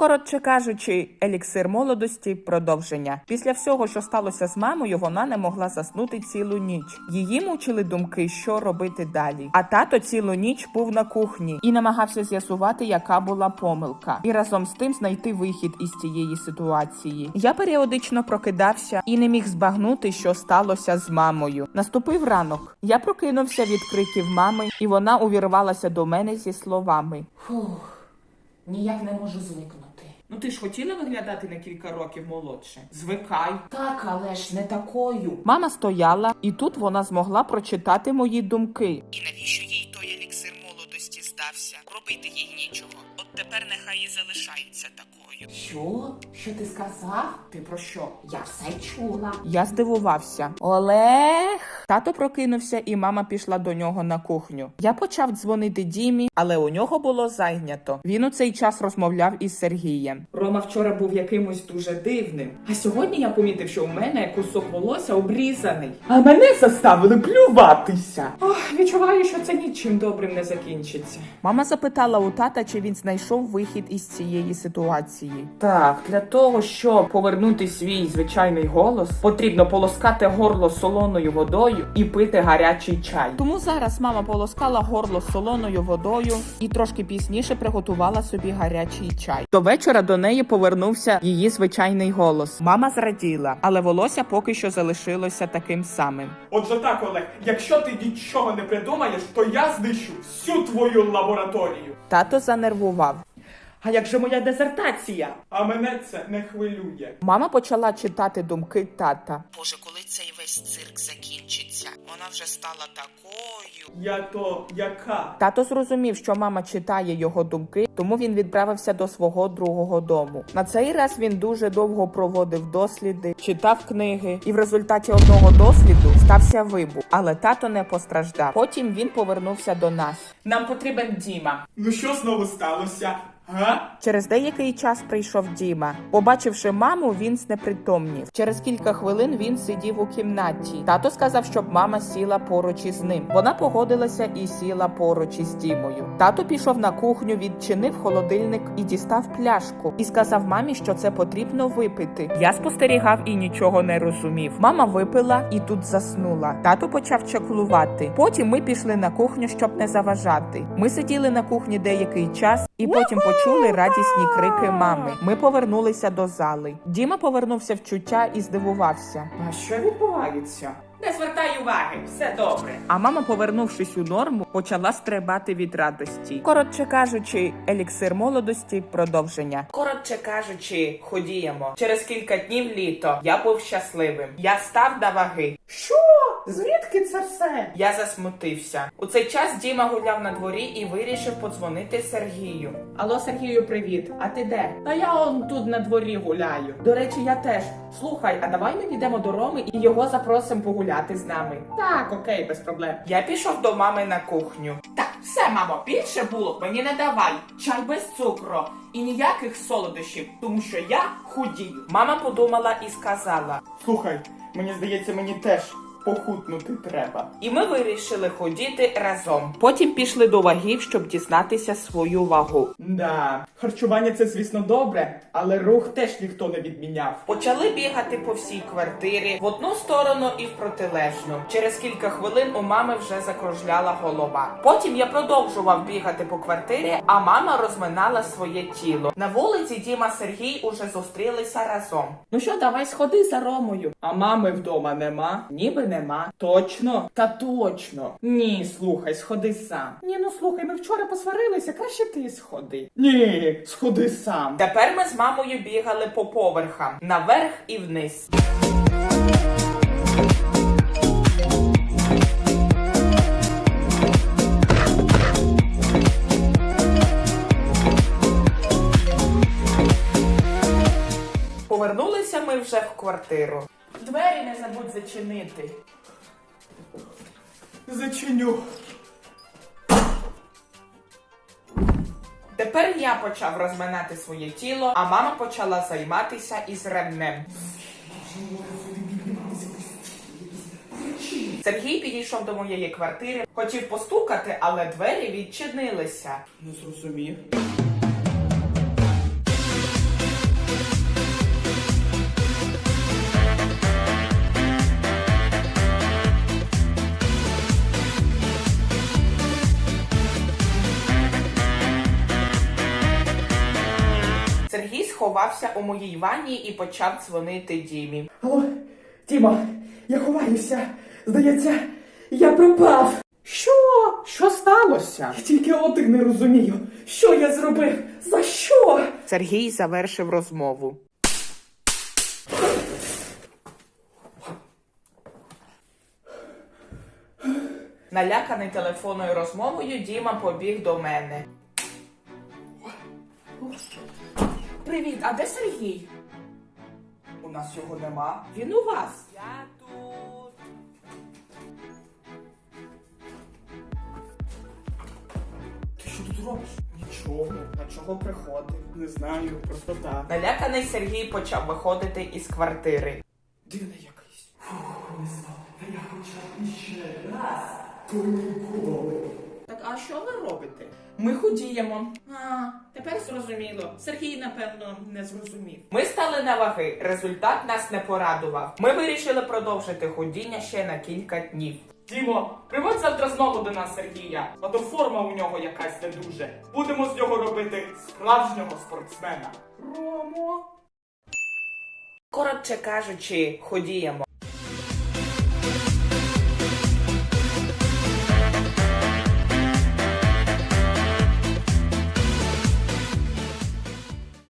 Коротше кажучи, еліксир молодості продовження. Після всього, що сталося з мамою, вона не могла заснути цілу ніч. Її мучили думки, що робити далі. А тато цілу ніч був на кухні і намагався з'ясувати, яка була помилка, і разом з тим знайти вихід із цієї ситуації. Я періодично прокидався і не міг збагнути, що сталося з мамою. Наступив ранок. Я прокинувся від криків мами, і вона увірвалася до мене зі словами. Фух, ніяк не можу звикнути. Ну ти ж хотіла виглядати на кілька років молодше. Звикай. Так, але ж не такою. Мама стояла, і тут вона змогла прочитати мої думки. І навіщо їй той еліксир молодості здався? Робити їй нічого. От тепер нехай і залишається такою. Що? Що ти сказав? Ти про що? Я все чула. Я здивувався. Олег. Тато прокинувся, і мама пішла до нього на кухню. Я почав дзвонити Дімі, але у нього було зайнято. Він у цей час розмовляв із Сергієм. Рома вчора був якимось дуже дивним. А сьогодні я помітив, що у мене кусок волосся обрізаний. А мене заставили плюватися. Ох, відчуваю, що це нічим добрим не закінчиться. Мама запитала у тата, чи він знайшов вихід із цієї ситуації. Так, для того, щоб повернути свій звичайний голос, потрібно полоскати горло солоною водою і пити гарячий чай. Тому зараз мама полоскала горло солоною водою і трошки пізніше приготувала собі гарячий чай. До вечора до неї повернувся її звичайний голос. Мама зраділа, але волосся поки що залишилося таким самим. Отже так, Олег, якщо ти нічого не придумаєш, то я знищу всю твою лабораторію. Тато занервував. А як же моя дезертація? А мене це не хвилює. Мама почала читати думки тата. Боже, коли цей весь цирк закінчиться, вона вже стала такою. Я то яка? Тато зрозумів, що мама читає його думки, тому він відправився до свого другого дому. На цей раз він дуже довго проводив досліди, читав книги, і в результаті одного досліду стався вибух. Але тато не постраждав. Потім він повернувся до нас. Нам потрібен Діма. Ну що знову сталося? Через деякий час прийшов Діма. Побачивши маму, він знепритомнів. Через кілька хвилин він сидів у кімнаті. Тато сказав, щоб мама сіла поруч із ним. Вона погодилася і сіла поруч із Дімою. Тато пішов на кухню, відчинив холодильник і дістав пляшку. І сказав мамі, що це потрібно випити. Я спостерігав і нічого не розумів. Мама випила і тут заснула. Тато почав чаклувати. Потім ми пішли на кухню, щоб не заважати. Ми сиділи на кухні деякий час і потім почули радісні крики мами. Ми повернулися до зали. Діма повернувся в чуття і здивувався. А що відбувається? Не звертай уваги, все добре. А мама, повернувшись у норму, почала стрибати від радості. Коротше кажучи, еліксир молодості продовження. Коротше кажучи, ходіємо. Через кілька днів літо я був щасливим. Я став на ваги. Що? Звідки це все? Я засмутився. У цей час Діма гуляв на дворі і вирішив подзвонити Сергію. Алло, Сергію, привіт. А ти де? Та я он тут на дворі гуляю. До речі, я теж. Слухай, а давай ми підемо до Роми і його запросимо погуляти з нами. Так, окей, без проблем. Я пішов до мами на кухню. Так, все, мамо, більше було мені не давай. Чай без цукру і ніяких солодощів, тому що я худію. Мама подумала і сказала. Слухай, мені здається, мені теж похутнути треба. І ми вирішили ходіти разом. Потім пішли до вагів, щоб дізнатися свою вагу. Да, харчування це, звісно, добре, але рух теж ніхто не відміняв. Почали бігати по всій квартирі в одну сторону і в протилежну. Через кілька хвилин у мами вже закружляла голова. Потім я продовжував бігати по квартирі, а мама розминала своє тіло. На вулиці Діма Сергій уже зустрілися разом. Ну що, давай сходи за Ромою. А мами вдома нема? Ніби нема. Точно? Та точно. Ні, слухай, сходи сам. Ні, ну слухай, ми вчора посварилися, краще ти сходи. Ні, сходи сам. Тепер ми з мамою бігали по поверхам наверх і вниз. Повернулися ми вже в квартиру. Двері не забудь зачинити. Зачиню. Тепер я почав розминати своє тіло, а мама почала займатися із ремнем. Сергій підійшов до моєї квартири, хотів постукати, але двері відчинилися. Не зрозумів. Сховався у моїй ванні і почав дзвонити Дімі. Алло, Діма, я ховаюся. Здається, я пропав. Що? Що сталося? Я тільки один не розумію, що я зробив, за що? Сергій завершив розмову. Наляканий телефонною розмовою, Діма побіг до мене. Привіт, а де Сергій? У нас його нема. Він у вас. Я тут. Ти що тут робиш? Нічого, на чого приходив? Не знаю, просто так. Наляканий Сергій почав виходити із квартири. Дивний якийсь. Фух, не знав. Я хоча б іще раз. То ніколи. Так а що ви робите? Ми худіємо. А, тепер зрозуміло. Сергій, напевно, не зрозумів. Ми стали на ваги. Результат нас не порадував. Ми вирішили продовжити ходіння ще на кілька днів. Дімо, приводь завтра знову до нас Сергія, а то форма у нього якась не дуже. Будемо з нього робити справжнього спортсмена. Ромо. Коротше кажучи, ходіємо.